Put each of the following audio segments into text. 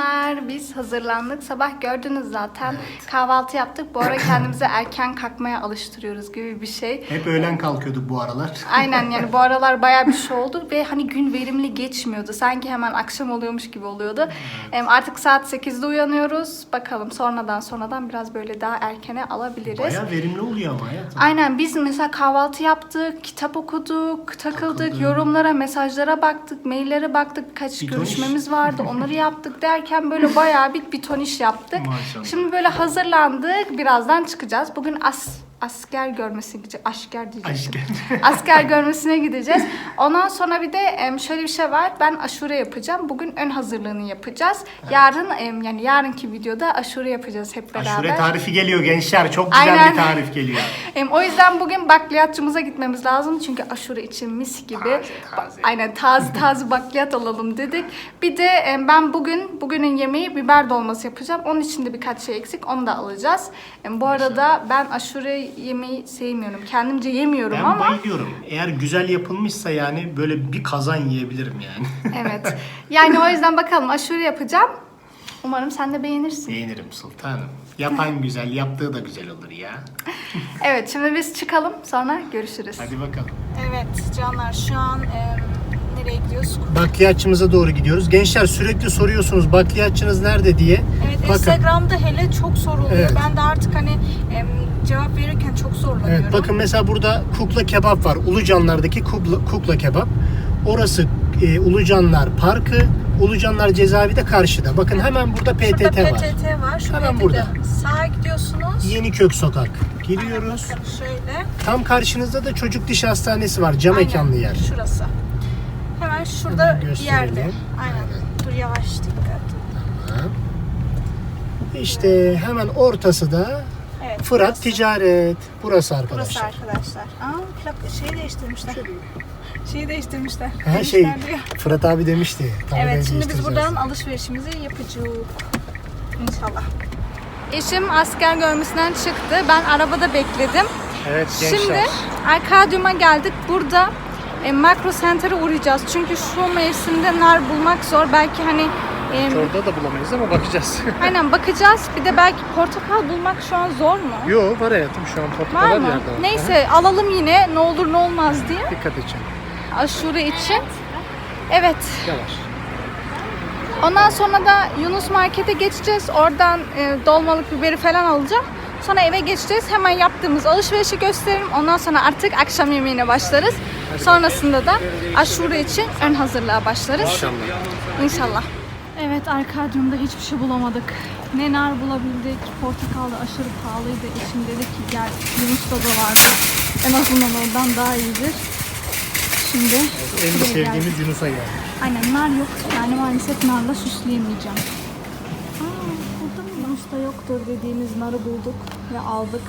Canlar biz hazırlandık. Sabah gördünüz zaten. Kahvaltı yaptık. Bu ara kendimize erken kalkmaya alıştırıyoruz gibi bir şey. Hep öğlen kalkıyorduk bu aralar. Aynen yani bu aralar bayağı bir şey oldu ve hani gün verimli geçmiyordu. Sanki hemen akşam oluyormuş gibi oluyordu. Em, Artık saat 8'de uyanıyoruz. Bakalım sonradan sonradan biraz böyle daha erkene alabiliriz. Bayağı verimli oluyor ama hayatım. Aynen biz mesela kahvaltı yaptık, kitap okuduk, takıldık, Takıldık. yorumlara, mesajlara baktık, maillere baktık, Bir iş. görüşmemiz vardı. Onları yaptık derken böyle bayağı bir, bir ton iş yaptık. Maşallah. Şimdi böyle hazırlandık. Birazdan çıkacağız. Bugün as asker görmesine gideceğiz. Asker diyecektim. Aşk. asker görmesine gideceğiz. Ondan sonra bir de şöyle bir şey var. Ben aşure yapacağım. Bugün ön hazırlığını yapacağız. Yarın em, yani yarınki videoda aşure yapacağız hep beraber. Aşure tarifi geliyor gençler. Çok güzel Aynen. bir tarif geliyor. O yüzden bugün bakliyatçımıza gitmemiz lazım. Çünkü aşure için mis gibi. Taze, taze. Aynen taze taze bakliyat alalım dedik. Bir de ben bugün bugünün yemeği biber dolması yapacağım. Onun için de birkaç şey eksik. Onu da alacağız. Bu arada ben aşure yemeği sevmiyorum. Kendimce yemiyorum Ben ama bayılıyorum. Eğer güzel yapılmışsa yani böyle bir kazan yiyebilirim yani. evet. Yani o yüzden bakalım aşure yapacağım. Umarım sen de beğenirsin. Beğenirim sultanım. Yapan güzel, yaptığı da güzel olur ya. Evet şimdi biz çıkalım sonra görüşürüz. Hadi bakalım. Evet canlar şu an nereye gidiyoruz? Bakliyatçımıza doğru gidiyoruz. Gençler sürekli soruyorsunuz bakliyatçınız nerede diye. Evet Bakın. Instagram'da hele çok soruluyor. Evet. Ben de artık hani em, cevap verirken çok zorlanıyorum. Evet, bakın mesela burada kukla kebap var. Ulucanlar'daki kukla, kukla kebap. Orası e, Ulucanlar Parkı. Ulucanlar cezaevi de karşıda. Bakın hemen burada PTT Şurada var. PTT var. Şu Hemen PTT. burada. Sağa gidiyorsunuz. Yenikök Sokak. Giriyoruz. Bakın şöyle. Tam karşınızda da çocuk diş hastanesi var. Cam Aynen, mekanlı yer. Şurası. Hemen şurada Hemen bir yerde. Aynen. Dur yavaş dikkat. Tamam. İşte hemen ortası da Evet. Fırat burası. Ticaret. Burası Burası arkadaşlar. arkadaşlar. Aa plak şeyi değiştirmişler. Şeyi değiştirmişler. Her şey diyor. Fırat abi demişti. Tabelayı Evet şimdi biz değiştireceğiz. buradan alışverişimizi yapacağız. İnşallah. Eşim asker görmesinden çıktı. Ben arabada bekledim. Evet gençler. Şimdi Arkadyum'a geldik. Burada e, Makro Center'a uğrayacağız. Çünkü şu mevsimde nar bulmak zor. Belki hani e, Orada da bulamayız ama bakacağız. aynen bakacağız. Bir de belki portakal bulmak şu an zor mu? Yo var hayatım şu an Var portakal mı? yerde var. Neyse alalım yine ne olur ne olmaz diye. Aha, Dikkat edin. Aşure için. Evet. Yavaş. Ondan sonra da Yunus Market'e geçeceğiz. Oradan e, dolmalık biberi falan alacağım. Sonra eve geçeceğiz. Hemen yaptığımız alışverişi gösteririm. Ondan sonra artık akşam yemeğine başlarız. Sonrasında da aşure için ön hazırlığa başlarız. İnşallah. İnşallah. Evet Arkadyum'da hiçbir şey bulamadık. Ne nar bulabildik. Portakal da aşırı pahalıydı. Eşim dedi ki gel Yunus'ta da vardı. En azından oradan daha iyidir. Şimdi En sevdiğimiz Yunus'a geldik. Aynen nar yok. Yani maalesef narla süsleyemeyeceğim. Yoktur dediğimiz narı bulduk ve aldık.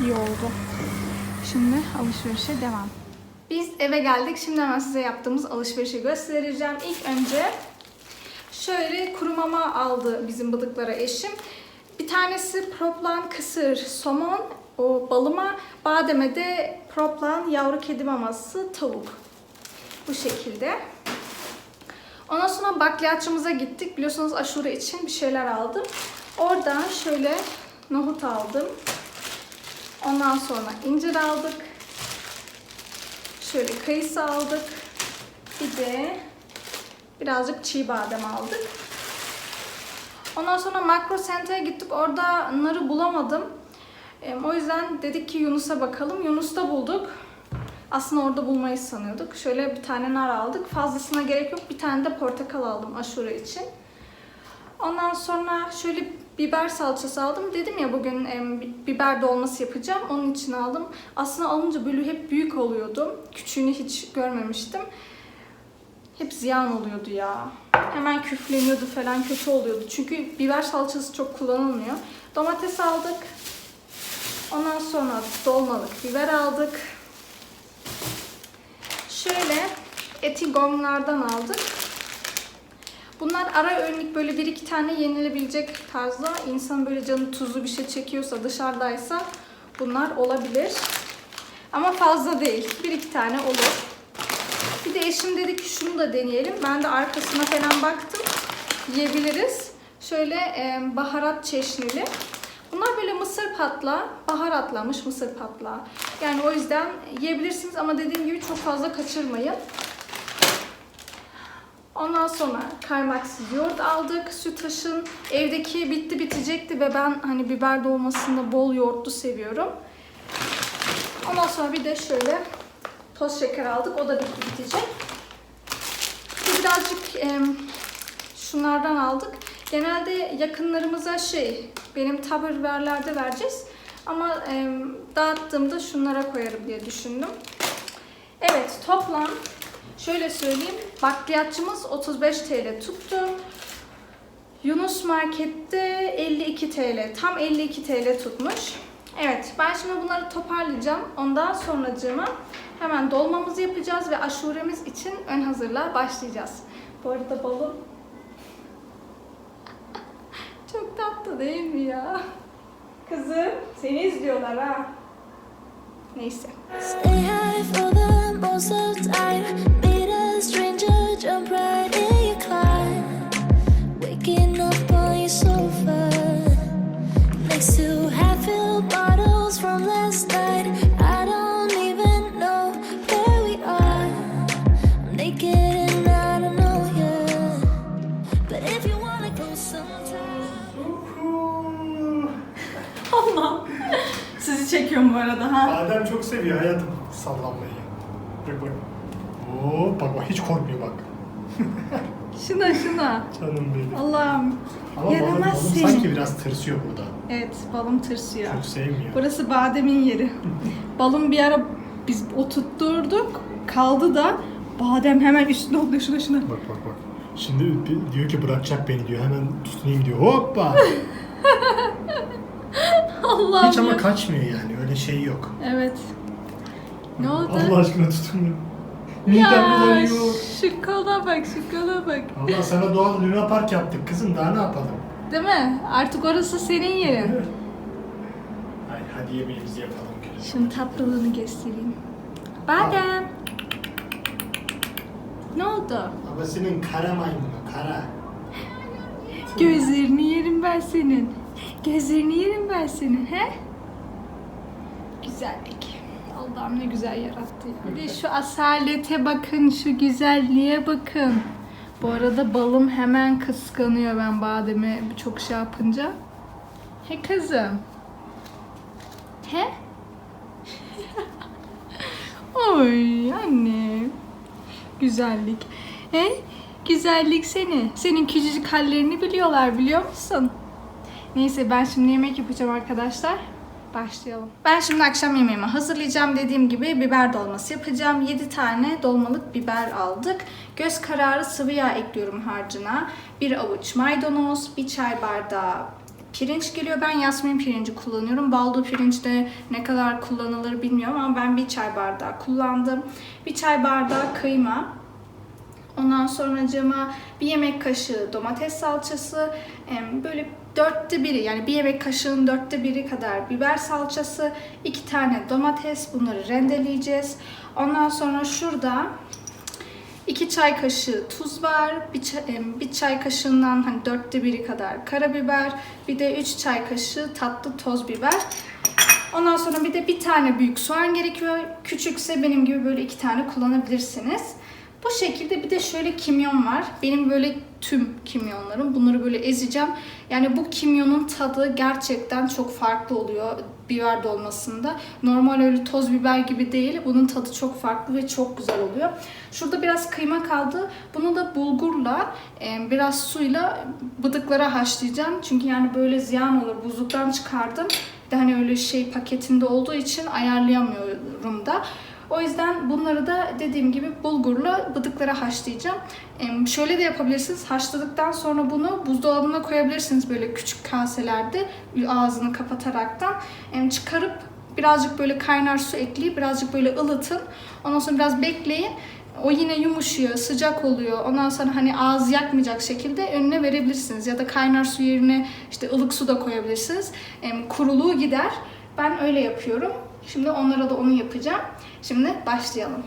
İyi oldu. Şimdi alışverişe devam. Biz eve geldik. Şimdi hemen size yaptığımız alışverişi göstereceğim. İlk önce şöyle kuru mama aldı bizim bıdıklara eşim. Bir tanesi proplan kısır somon o balıma, bademe de proplan yavru kedi maması tavuk. Bu şekilde. Ondan sonra bakliyatçımıza gittik. Biliyorsunuz aşure için bir şeyler aldım. Oradan şöyle nohut aldım. Ondan sonra incir aldık. Şöyle kayısı aldık. Bir de birazcık çiğ badem aldık. Ondan sonra Makro Center'a gittik. Orada narı bulamadım. O yüzden dedik ki Yunus'a bakalım. Yunus'ta bulduk. Aslında orada bulmayı sanıyorduk. Şöyle bir tane nar aldık. Fazlasına gerek yok. Bir tane de portakal aldım aşure için. Ondan sonra şöyle biber salçası aldım. Dedim ya bugün bi- biber dolması yapacağım. Onun için aldım. Aslında alınca böyle hep büyük oluyordu. Küçüğünü hiç görmemiştim. Hep ziyan oluyordu ya. Hemen küfleniyordu falan kötü oluyordu. Çünkü biber salçası çok kullanılmıyor. Domates aldık. Ondan sonra dolmalık biber aldık. Şöyle eti gonglardan aldık. Bunlar ara öğünlük böyle bir iki tane yenilebilecek tarzda. İnsan böyle canı tuzlu bir şey çekiyorsa dışarıdaysa bunlar olabilir. Ama fazla değil. Bir iki tane olur. Bir de eşim dedi ki şunu da deneyelim. Ben de arkasına falan baktım. yiyebiliriz. Şöyle e, baharat çeşnili. Bunlar böyle mısır patla, baharatlamış mısır patla. Yani o yüzden yiyebilirsiniz ama dediğim gibi çok fazla kaçırmayın. Ondan sonra kaymaksız yoğurt aldık. Sütaş'ın evdeki bitti bitecekti ve ben hani biber dolmasında bol yoğurtlu seviyorum. Ondan sonra bir de şöyle toz şeker aldık. O da bitti bitecek. Bir birazcık em, şunlardan aldık. Genelde yakınlarımıza şey, benim Tupperware'lerde vereceğiz. Ama em, dağıttığımda şunlara koyarım diye düşündüm. Evet, toplam şöyle söyleyeyim. Bakliyatçımız 35 TL tuttu. Yunus Market'te 52 TL. Tam 52 TL tutmuş. Evet, ben şimdi bunları toparlayacağım. Ondan sonracığıma hemen dolmamızı yapacağız ve aşuremiz için ön hazırlığa başlayacağız. Bu arada balım çok tatlı değil mi ya? Kızım, seni izliyorlar ha. Neyse. Stay high for the most of time. Meet a stranger, jump right in Adem çok seviyor hayatım sallanmayı. Bak bak. Oo, bak bak hiç korkmuyor bak. Şuna şuna. Canım benim. Allah'ım. Ama balım, balım Yaramaz seni. sanki biraz tırsıyor burada. Evet, balım tırsıyor. Çok sevmiyor. Burası bademin yeri. Balım bir ara biz oturtturduk. Kaldı da badem hemen üstüne oluyor şuna şuna. Bak bak bak. Şimdi di- diyor ki bırakacak beni diyor. Hemen tutunayım diyor. Hoppa. Allah'ım. Hiç ama kaçmıyor yani. Öyle şey yok. Evet. Ne oldu? Allah aşkına tutunma. Midem ya bulanıyor. şu kola bak şu kola bak. Allah sana doğal Luna Park yaptık kızım. Daha ne yapalım? Değil mi? Artık orası senin yerin. Ay, hadi yemeğimizi yapalım. gülüm. Şunun tatlılığını göstereyim. Badem. Ne oldu? Babasının kara maymunu. Kara. Gözlerini yerim ben senin. Gözlerini yerim ben senin. He? Güzellik. Allah'ım ne güzel yarattı ya. Bir de şu asalete bakın, şu güzelliğe bakın. Bu arada balım hemen kıskanıyor ben bademi çok şey yapınca. He kızım. He? Oy anne. Güzellik. He? Güzellik seni. Senin küçücük hallerini biliyorlar biliyor musun? Neyse ben şimdi yemek yapacağım arkadaşlar. Başlayalım. Ben şimdi akşam yemeğimi hazırlayacağım. Dediğim gibi biber dolması yapacağım. 7 tane dolmalık biber aldık. Göz kararı sıvı yağ ekliyorum harcına. Bir avuç maydanoz, bir çay bardağı pirinç geliyor. Ben yasmin pirinci kullanıyorum. Baldo pirinç de ne kadar kullanılır bilmiyorum ama ben bir çay bardağı kullandım. Bir çay bardağı kıyma, Ondan sonracığıma bir yemek kaşığı domates salçası, böyle dörtte biri yani bir yemek kaşığının dörtte biri kadar biber salçası, iki tane domates bunları rendeleyeceğiz. Ondan sonra şurada iki çay kaşığı tuz var, bir çay, em, bir çay kaşığından hani dörtte biri kadar karabiber, bir de üç çay kaşığı tatlı toz biber. Ondan sonra bir de bir tane büyük soğan gerekiyor. Küçükse benim gibi böyle iki tane kullanabilirsiniz. Bu şekilde bir de şöyle kimyon var. Benim böyle tüm kimyonlarım. Bunları böyle ezeceğim. Yani bu kimyonun tadı gerçekten çok farklı oluyor biber dolmasında. Normal öyle toz biber gibi değil. Bunun tadı çok farklı ve çok güzel oluyor. Şurada biraz kıyma kaldı. Bunu da bulgurla e, biraz suyla bıdıklara haşlayacağım. Çünkü yani böyle ziyan olur. Buzluktan çıkardım. Bir de hani öyle şey paketinde olduğu için ayarlayamıyorum da. O yüzden bunları da dediğim gibi bulgurla bıdıklara haşlayacağım. Şöyle de yapabilirsiniz. Haşladıktan sonra bunu buzdolabına koyabilirsiniz böyle küçük kaselerde ağzını kapataraktan. Çıkarıp birazcık böyle kaynar su ekleyip birazcık böyle ılıtın. Ondan sonra biraz bekleyin. O yine yumuşuyor, sıcak oluyor. Ondan sonra hani ağız yakmayacak şekilde önüne verebilirsiniz. Ya da kaynar su yerine işte ılık su da koyabilirsiniz. Kuruluğu gider. Ben öyle yapıyorum. Şimdi onlara da onu yapacağım. Şimdi başlayalım.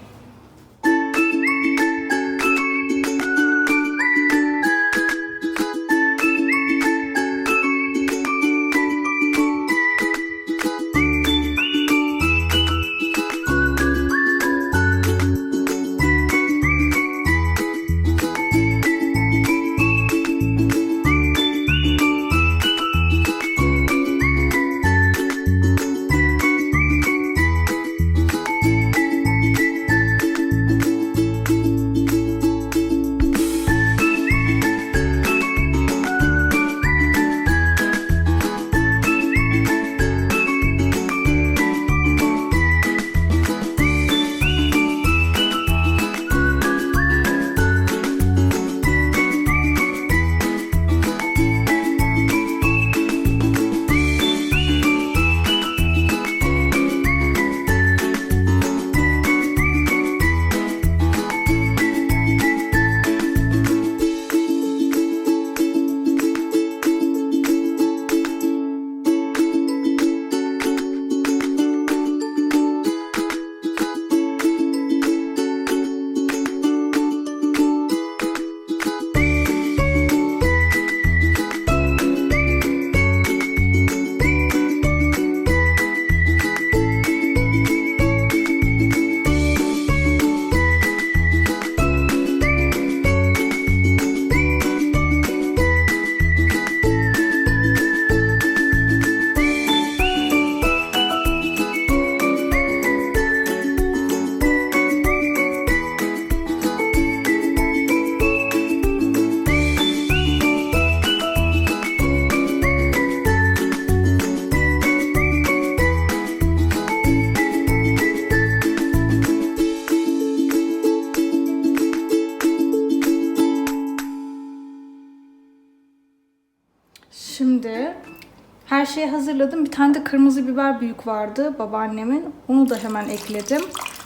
Şeyi hazırladım. Bir tane de kırmızı biber büyük vardı babaannemin. Onu da hemen ekledim.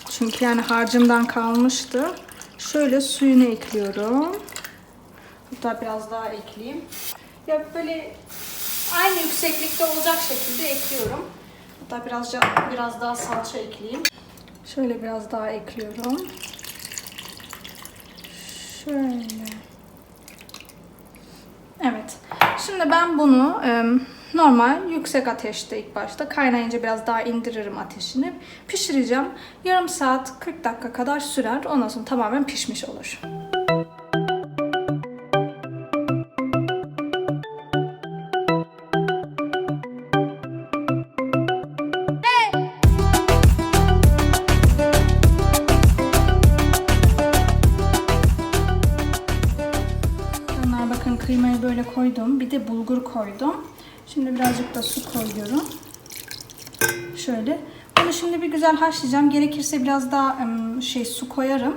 Çünkü yani harcımdan kalmıştı. Şöyle suyunu ekliyorum. Hatta biraz daha ekleyeyim. Ya böyle aynı yükseklikte olacak şekilde ekliyorum. Hatta birazca biraz daha salça ekleyeyim. Şöyle biraz daha ekliyorum. Şöyle. Evet. Şimdi ben bunu normal yüksek ateşte ilk başta kaynayınca biraz daha indiririm ateşini. Pişireceğim. Yarım saat 40 dakika kadar sürer. Ondan sonra tamamen pişmiş olur. Bakın kıymayı böyle koydum. Bir de bulgur koydum. Şimdi birazcık da su koyuyorum. Şöyle. Bunu şimdi bir güzel haşlayacağım. Gerekirse biraz daha şey su koyarım.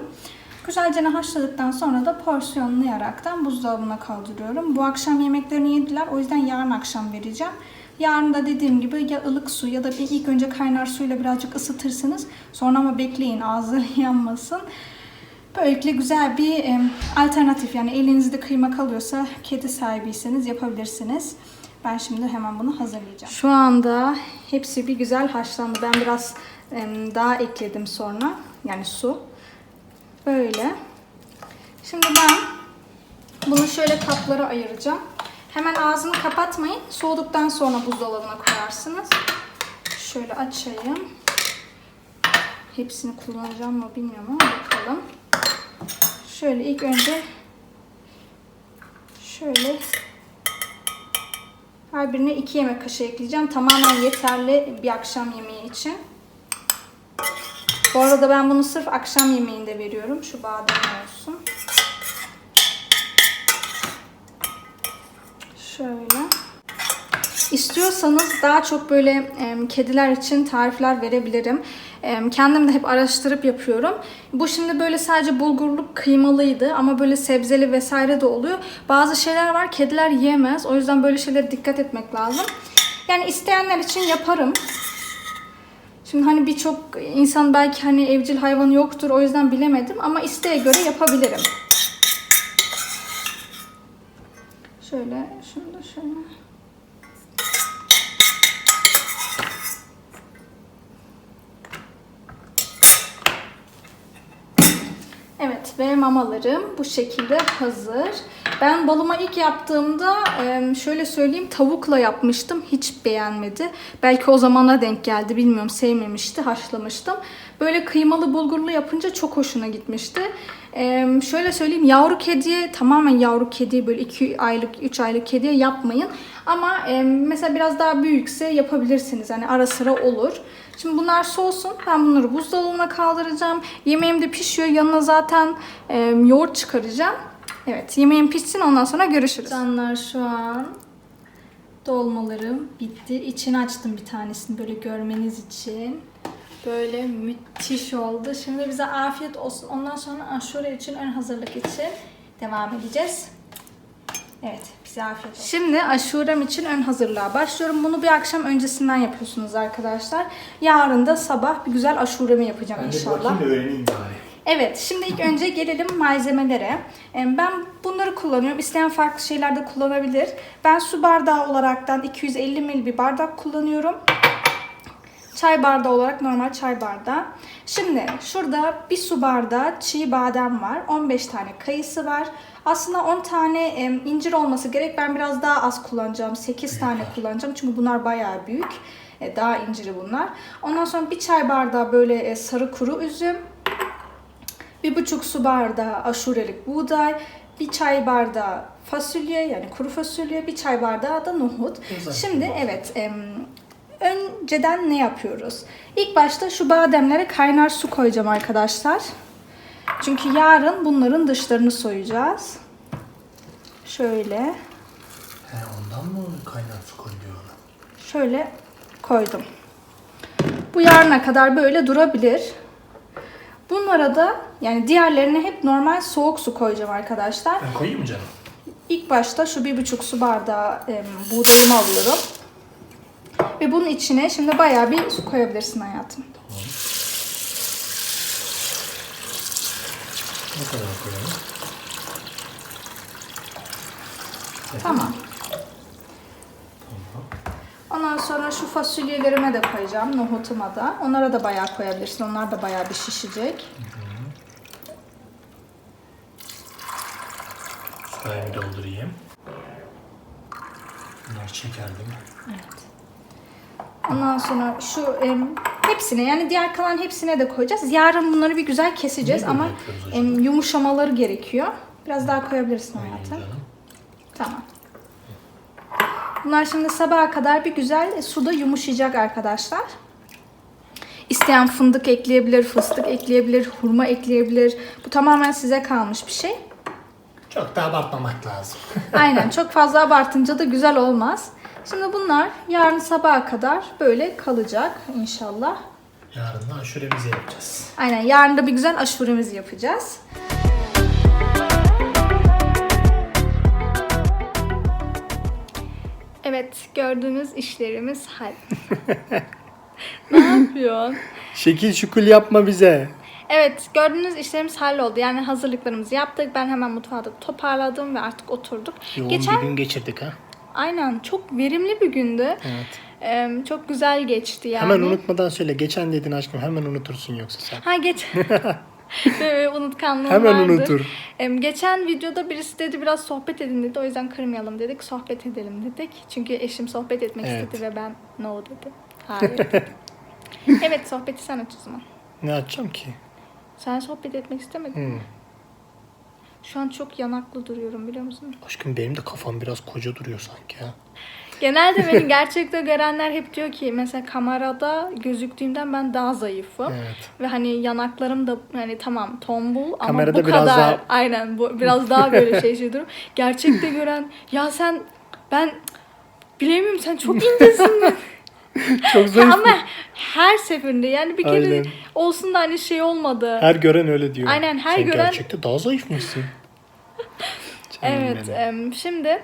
Güzelce haşladıktan sonra da porsiyonlayaraktan buzdolabına kaldırıyorum. Bu akşam yemeklerini yediler. O yüzden yarın akşam vereceğim. Yarın da dediğim gibi ya ılık su ya da bir ilk önce kaynar suyla birazcık ısıtırsınız. Sonra ama bekleyin ağzı yanmasın. Böylelikle güzel bir alternatif yani elinizde kıyma kalıyorsa kedi sahibiyseniz yapabilirsiniz. Ben şimdi hemen bunu hazırlayacağım. Şu anda hepsi bir güzel haşlandı. Ben biraz daha ekledim sonra. Yani su. Böyle. Şimdi ben bunu şöyle kaplara ayıracağım. Hemen ağzını kapatmayın. Soğuduktan sonra buzdolabına koyarsınız. Şöyle açayım. Hepsini kullanacağım mı bilmiyorum ama bakalım. Şöyle ilk önce şöyle her birine iki yemek kaşığı ekleyeceğim. Tamamen yeterli bir akşam yemeği için. Bu arada ben bunu sırf akşam yemeğinde veriyorum. Şu badem olsun. Şöyle. İstiyorsanız daha çok böyle e, kediler için tarifler verebilirim. Kendim de hep araştırıp yapıyorum. Bu şimdi böyle sadece bulgurlu kıymalıydı ama böyle sebzeli vesaire de oluyor. Bazı şeyler var kediler yiyemez. O yüzden böyle şeylere dikkat etmek lazım. Yani isteyenler için yaparım. Şimdi hani birçok insan belki hani evcil hayvanı yoktur o yüzden bilemedim ama isteğe göre yapabilirim. Şöyle, şunu da şöyle. Evet ve mamalarım bu şekilde hazır. Ben balıma ilk yaptığımda şöyle söyleyeyim tavukla yapmıştım. Hiç beğenmedi. Belki o zamana denk geldi bilmiyorum sevmemişti. Haşlamıştım. Böyle kıymalı bulgurlu yapınca çok hoşuna gitmişti. Şöyle söyleyeyim yavru kediye tamamen yavru kediye böyle 2 aylık 3 aylık kediye yapmayın. Ama mesela biraz daha büyükse yapabilirsiniz. Hani ara sıra olur. Şimdi bunlar soğusun. Ben bunları buzdolabına kaldıracağım. Yemeğim de pişiyor. Yanına zaten e, yoğurt çıkaracağım. Evet yemeğim pişsin ondan sonra görüşürüz. Canlar şu an dolmalarım bitti. İçini açtım bir tanesini böyle görmeniz için. Böyle müthiş oldu. Şimdi bize afiyet olsun. Ondan sonra aşure için ön hazırlık için devam edeceğiz. Evet, bize afiyet olsun. Şimdi aşurem için ön hazırlığa başlıyorum. Bunu bir akşam öncesinden yapıyorsunuz arkadaşlar. Yarın da sabah bir güzel aşuremi yapacağım Ben de inşallah. bakayım da öğreneyim bari. Evet, şimdi ilk önce gelelim malzemelere. Ee, Ben bunları kullanıyorum. İsteyen farklı şeyler de kullanabilir. Ben su bardağı olaraktan 250 ml bir bardak kullanıyorum. Çay bardağı olarak normal çay bardağı. Şimdi şurada bir su bardağı çiğ badem var. 15 tane kayısı var. Aslında 10 tane em, incir olması gerek. Ben biraz daha az kullanacağım. 8 tane kullanacağım. Çünkü bunlar bayağı büyük. E, Daha inciri bunlar. Ondan sonra bir çay bardağı böyle e, sarı kuru üzüm. Bir buçuk su bardağı aşurelik buğday, bir çay bardağı fasulye yani kuru fasulye, bir çay bardağı da nohut. Güzel. Şimdi evet em, önceden ne yapıyoruz? İlk başta şu bademlere kaynar su koyacağım arkadaşlar. Çünkü yarın bunların dışlarını soyacağız. Şöyle, He, ondan mı kaynar su koyuyorlar? şöyle koydum. Bu yarına kadar böyle durabilir. Bunlara da yani diğerlerine hep normal soğuk su koyacağım arkadaşlar. Ben koyayım mı canım? İlk başta şu bir buçuk su bardağı em, buğdayımı alıyorum. Ve bunun içine şimdi bayağı bir su koyabilirsin hayatım. Ne kadar koyalım? Tamam. Ondan sonra şu fasulyelerime de koyacağım, nohutuma da. Onlara da bayağı koyabilirsin. Onlar da bayağı bir şişecek. Sırayı doldurayım. Bunlar değil mi? Ondan sonra şu em, hepsine yani diğer kalan hepsine de koyacağız. Yarın bunları bir güzel keseceğiz Ne ama yapıyoruz em, yumuşamaları gerekiyor. Biraz daha koyabilirsin hayatım. Canım. Tamam. Bunlar şimdi sabaha kadar bir güzel suda yumuşayacak arkadaşlar. İsteyen fındık ekleyebilir, fıstık ekleyebilir, hurma ekleyebilir. Bu tamamen size kalmış bir şey. Çok da abartmamak lazım. Aynen çok fazla abartınca da güzel olmaz. Şimdi bunlar yarın sabaha kadar böyle kalacak inşallah. Yarın da aşuremizi yapacağız. Aynen yarın da bir güzel aşuremizi yapacağız. Evet gördüğünüz işlerimiz hal. ne yapıyorsun? Şekil şukul yapma bize. Evet gördüğünüz işlerimiz halloldu. Yani hazırlıklarımızı yaptık. Ben hemen mutfağı da toparladım ve artık oturduk. Yoğun Geçen bir gün geçirdik ha. Aynen çok verimli bir gündü. Evet. Ee, çok güzel geçti yani. Hemen unutmadan söyle. Geçen dedin aşkım hemen unutursun yoksa sen. Ha geç. Unutkanlığım Hemen vardır. unutur. Em, geçen videoda birisi dedi biraz sohbet edin dedi. O yüzden kırmayalım dedik. Sohbet edelim dedik. Çünkü eşim sohbet etmek Evet. istedi ve ben no dedim. Hayır dedim. evet sohbeti sen aç o zaman. Ne açacağım ki? Sen sohbet etmek istemedin mi? Hmm. Şu an çok yanaklı duruyorum biliyor musun? Aşkım benim de kafam biraz koca duruyor sanki ha. Genelde beni gerçekte görenler hep diyor ki mesela kamerada gözüktüğümden ben daha zayıfım. Evet. Ve hani yanaklarım da hani tamam tombul ama Kamerada bu biraz kadar daha- aynen bu biraz daha böyle şey şey durum. Gerçekte gören ya sen ben bilemiyorum sen çok incesin. Çok zayıf. ama her seferinde yani bir kere Aynen. olsun da hani şey olmadı. Her gören öyle diyor. Aynen, her Sen gören- gerçekte daha zayıfmışsın. Canım evet benim. em, şimdi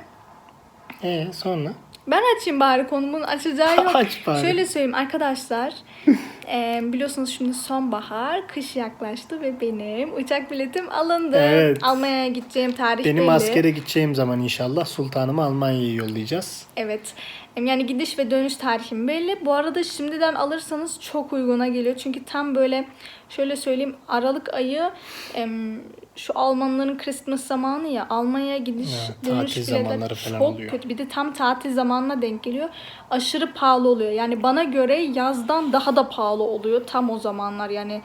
Ee, sonra? Ben açayım bari konumun açacağı yok. Aç bari. Şöyle söyleyeyim arkadaşlar. e, biliyorsunuz şimdi sonbahar, kış yaklaştı ve benim uçak biletim alındı. Evet. Almanya'ya gideceğim tarih Benim belli. askere gideceğim zaman inşallah sultanımı Almanya'ya yollayacağız. Evet. Yani gidiş ve dönüş tarihim belli. Bu arada şimdiden alırsanız çok uyguna geliyor. Çünkü tam böyle şöyle söyleyeyim Aralık ayı şu Almanların Christmas zamanı ya Almanya'ya gidiş Evet, dönüş biletleri çok oluyor. kötü. Bir de tam tatil zamanına denk geliyor. Aşırı pahalı oluyor. Yani bana göre yazdan daha da pahalı oluyor tam o zamanlar yani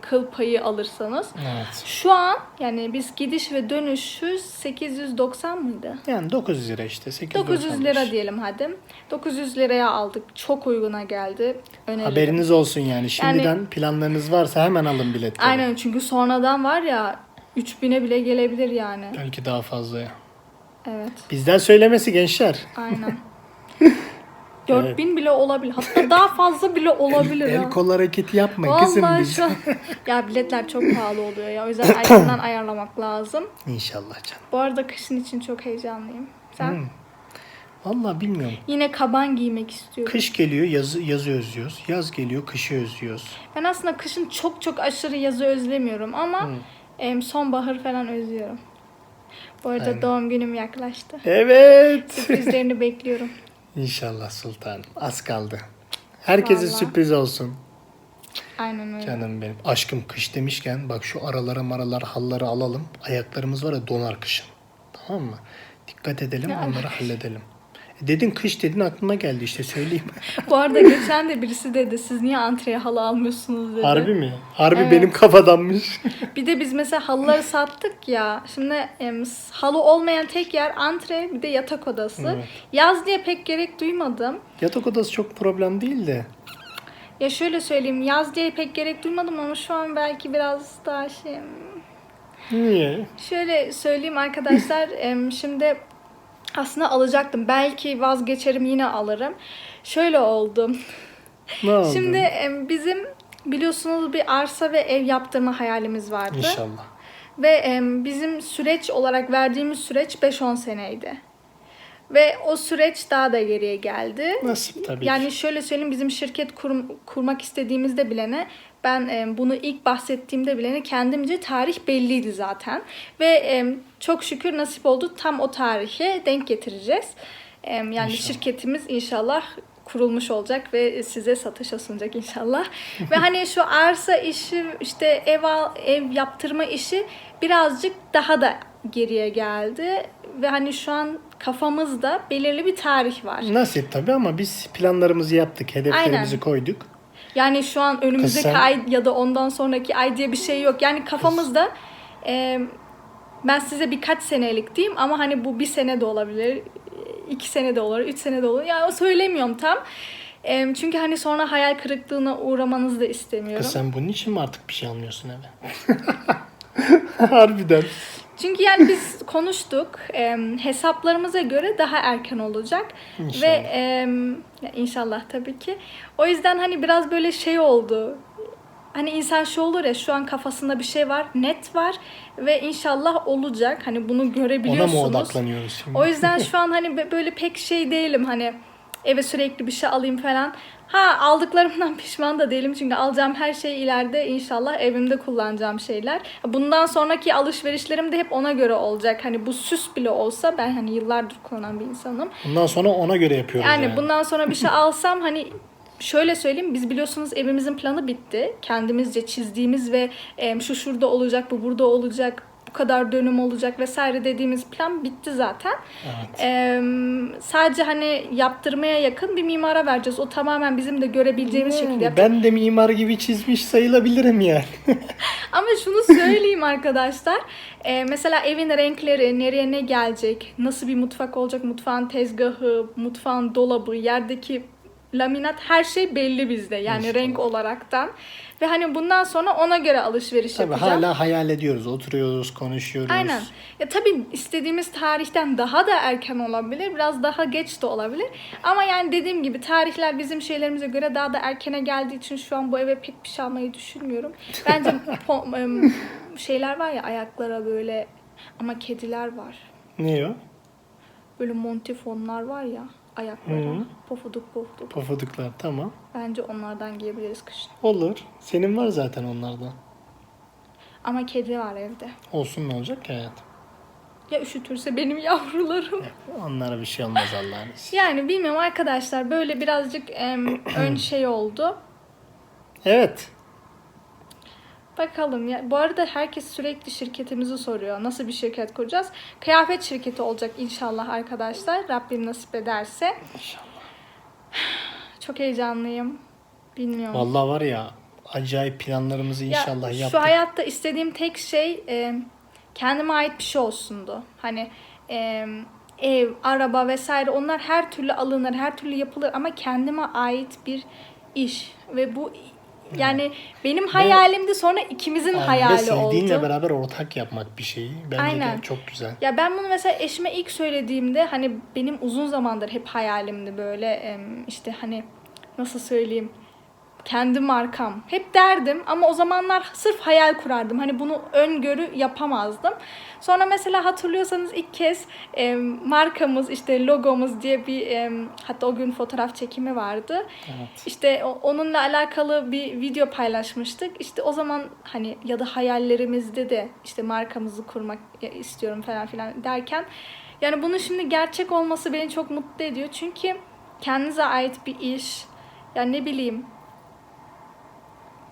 kıl payı alırsanız. Evet. Şu an yani biz gidiş ve dönüşü 890 mıydı? Yani 900 lira işte. 800 900 lira diyelim hadi. 900 liraya aldık. Çok uyguna geldi. Öneririm. Haberiniz olsun yani. Şimdiden planlarınız varsa hemen alın biletleri. Aynen çünkü sonradan var ya 3000'e bile gelebilir yani. Belki daha fazlaya. Evet. Bizden söylemesi gençler. Aynen. 4000 bile olabilir. Hatta daha fazla bile olabilir. El kol hareketi yapma kızım biz. şu ya biletler çok pahalı oluyor ya. O yüzden erkenden ayarlamak lazım. İnşallah canım. Bu arada kışın için çok heyecanlıyım. Sen? Hmm. Vallahi bilmiyorum. Yine kaban giymek istiyorum. Kış geliyor yazı, yazı özlüyoruz. Yaz geliyor kışı özlüyoruz. Ben aslında kışın çok çok aşırı yazı özlemiyorum ama em, sonbahar falan özlüyorum. Bu arada Aynen. doğum günüm yaklaştı. Evet. Sürprizlerini bekliyorum. İnşallah sultanım. Az kaldı. Herkese Vallahi. sürpriz olsun. Aynen öyle. Canım benim. Aşkım kış demişken bak şu aralara maralar halları alalım. Ayaklarımız var ya donar kışın. Tamam mı? Dikkat edelim onları halledelim. Dedin kış dedin aklıma geldi işte söyleyeyim. Bu arada geçen de birisi dedi siz niye antreye halı almıyorsunuz dedi. Harbi mi? Harbi Evet. benim kafadanmış. Bir de biz mesela halıları sattık ya. Şimdi em, halı olmayan tek yer antre bir de yatak odası. Evet. Yaz diye pek gerek duymadım. Yatak odası çok problem değil de. Ya şöyle söyleyeyim yaz diye pek gerek duymadım ama şu an belki biraz daha şey... Niye? Şöyle söyleyeyim arkadaşlar şimdi aslında alacaktım. Belki vazgeçerim yine alırım. Şöyle oldu. Ne oldu? Şimdi bizim biliyorsunuz bir arsa ve ev yaptırma hayalimiz vardı. İnşallah. Ve bizim süreç olarak verdiğimiz süreç 5-10 seneydi. Ve o süreç daha da geriye geldi. Nasip tabii Yani ki. şöyle söyleyeyim bizim şirket kurum, kurmak istediğimizde bilene ben e, bunu ilk bahsettiğimde bilene kendimce tarih belliydi zaten. Ve e, çok şükür nasip oldu tam o tarihe denk getireceğiz. E, yani İnşallah. şirketimiz inşallah kurulmuş olacak ve size satışa sunacak inşallah. ve hani şu arsa işi işte ev al, ev yaptırma işi birazcık daha da geriye geldi ve hani şu an kafamızda belirli bir tarih var. Nasip tabii ama biz planlarımızı yaptık, hedeflerimizi Aynen. koyduk. Yani şu an önümüzdeki sen- ay ya da ondan sonraki ay diye bir şey yok. Yani kafamızda e, ben size birkaç senelik diyeyim ama hani bu bir sene de olabilir, iki sene de olur, üç sene de olur. Yani söylemiyorum tam. E, çünkü hani sonra hayal kırıklığına uğramanızı da istemiyorum. Kız sen bunun için mi artık bir şey almıyorsun eve? Harbiden. Çünkü yani biz konuştuk. e, hesaplarımıza göre daha erken olacak. İnşallah. Ve e, inşallah tabii ki. O yüzden hani biraz böyle şey oldu. Hani insan şu olur ya şu an kafasında bir şey var, net var ve inşallah olacak. Hani bunu Ona görebiliyorsunuz. mı odaklanıyoruz şimdi? O yüzden şu an hani böyle pek şey değilim hani eve sürekli bir şey alayım falan. Ha aldıklarımdan pişman da değilim çünkü alacağım her şey ileride inşallah evimde kullanacağım şeyler. Bundan sonraki alışverişlerim de hep ona göre olacak. Hani bu süs bile olsa ben hani yıllardır kullanan bir insanım. Bundan sonra ona göre yapıyoruz yani. Yani bundan sonra bir şey alsam hani şöyle söyleyeyim biz biliyorsunuz evimizin planı bitti. Kendimizce çizdiğimiz ve şu şurada olacak, bu burada olacak, kadar dönüm olacak vesaire dediğimiz plan bitti zaten. Evet. Em, sadece hani yaptırmaya yakın bir mimara vereceğiz. O tamamen bizim de görebileceğimiz şekilde Yani yapacak. ben de mimar gibi çizmiş sayılabilirim yani. Ama şunu söyleyeyim arkadaşlar. Ee, mesela evin renkleri, nereye ne gelecek, nasıl bir mutfak olacak, mutfağın tezgahı, mutfağın dolabı, yerdeki laminat her şey belli bizde. Yani İnşallah. renk olaraktan. Ve hani bundan sonra ona göre alışveriş Tabii yapacağım. hala hayal ediyoruz. Oturuyoruz, konuşuyoruz. Aynen. Ya tabii istediğimiz tarihten daha da erken olabilir, biraz daha geç de olabilir. Ama yani dediğim gibi tarihler bizim şeylerimize göre daha da erkene geldiği için şu an bu eve pek bir şey almayı düşünmüyorum. Bence şeyler var ya ayaklara böyle ama kediler var. Ne o? Böyle montifonlar var ya ayaklara. Hı. Pofuduk pofuduk. Pofuduklar tamam. Bence onlardan giyebiliriz kışın. Olur. Senin var zaten onlardan. Ama kedi var evde. Olsun ne olacak ki hayatım? Ya üşütürse benim yavrularım. Onlara bir şey olmaz Allah'ın izniyle. Yani bilmiyorum arkadaşlar böyle birazcık em, ön şey oldu. Evet. Bakalım ya. Bu arada herkes sürekli şirketimizi soruyor. Nasıl bir şirket kuracağız? Kıyafet şirketi olacak inşallah arkadaşlar. Rabbim nasip ederse. İnşallah. Çok heyecanlıyım. Bilmiyorum. Vallahi var ya acayip planlarımızı Ya, inşallah Şu yaptık. hayatta istediğim tek şey e, kendime ait bir şey olsundu. Hani e, ev, araba vesaire onlar her türlü alınır, her türlü yapılır ama kendime ait bir iş ve bu yani benim hayalimdi sonra ikimizin Yani hayali ve sevdiğinle oldu. beraber ortak yapmak bir şeyi. Bence Aynen. de çok güzel. Ya ben bunu mesela eşime ilk söylediğimde hani benim uzun zamandır hep hayalimdi böyle işte hani nasıl söyleyeyim kendi markam. Hep derdim ama o zamanlar sırf hayal kurardım. Hani bunu öngörü yapamazdım. Sonra mesela hatırlıyorsanız ilk kez em, markamız işte logomuz diye bir em, hatta o gün fotoğraf çekimi vardı. Evet. İşte o- onunla alakalı bir video paylaşmıştık. İşte o zaman hani ya da hayallerimizde de işte markamızı kurmak istiyorum falan filan derken yani bunun şimdi gerçek olması beni çok mutlu ediyor. Çünkü kendinize ait bir iş ya ne bileyim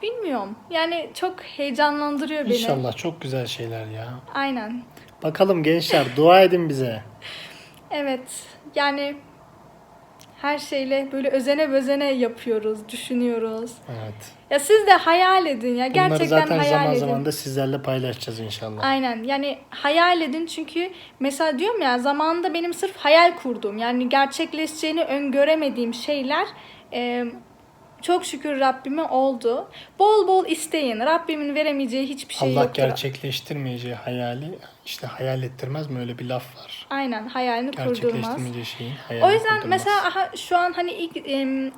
bilmiyorum. Yani çok heyecanlandırıyor beni. İnşallah çok güzel şeyler ya. Aynen. Bakalım gençler dua edin bize. Evet. Yani her şeyle böyle özene bözene yapıyoruz, düşünüyoruz. Evet. Ya siz de hayal edin ya. Bunları Gerçekten zaten hayal zaman edin. zaman da sizlerle paylaşacağız inşallah. Aynen. Yani hayal edin çünkü mesela diyorum ya zamanında benim sırf hayal kurduğum yani gerçekleşeceğini öngöremediğim şeyler e, çok şükür Rabbime oldu. Bol bol isteyin. Rabbimin veremeyeceği hiçbir şey Allah yoktur. gerçekleştirmeyeceği hayali işte hayal ettirmez mi öyle bir laf var. Aynen hayalini kurdurmaz. Şeyin hayalini O yüzden kurdurmaz. mesela aha, şu an hani ilk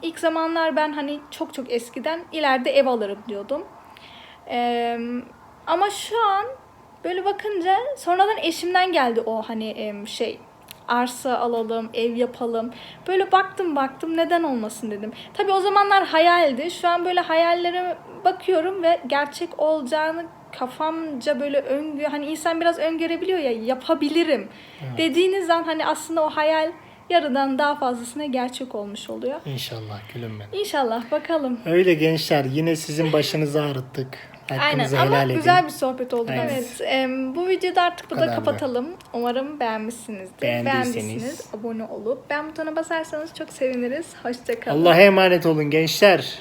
ilk zamanlar ben hani çok çok eskiden ileride ev alırım diyordum. Em, ama şu an böyle bakınca sonradan eşimden geldi o hani şey arsa alalım, ev yapalım. Böyle baktım baktım neden olmasın dedim. Tabii o zamanlar hayaldi. Şu an böyle hayallere bakıyorum ve gerçek olacağını kafamca böyle öngö hani insan biraz öngörebiliyor ya yapabilirim dediğiniz an hani aslında o hayal yarıdan daha fazlasına gerçek olmuş oluyor. İnşallah gülüm benim. İnşallah bakalım. Öyle gençler yine sizin başınızı ağrıttık. Aynen ama edin. güzel bir sohbet oldu. Aynen. Evet. em, bu videoda artık burada kapatalım. Umarım beğenmişsinizdir. Beğendiyseniz. Beğendiyseniz abone olup beğen butonuna basarsanız çok seviniriz. Hoşçakalın. Allah'a emanet olun gençler.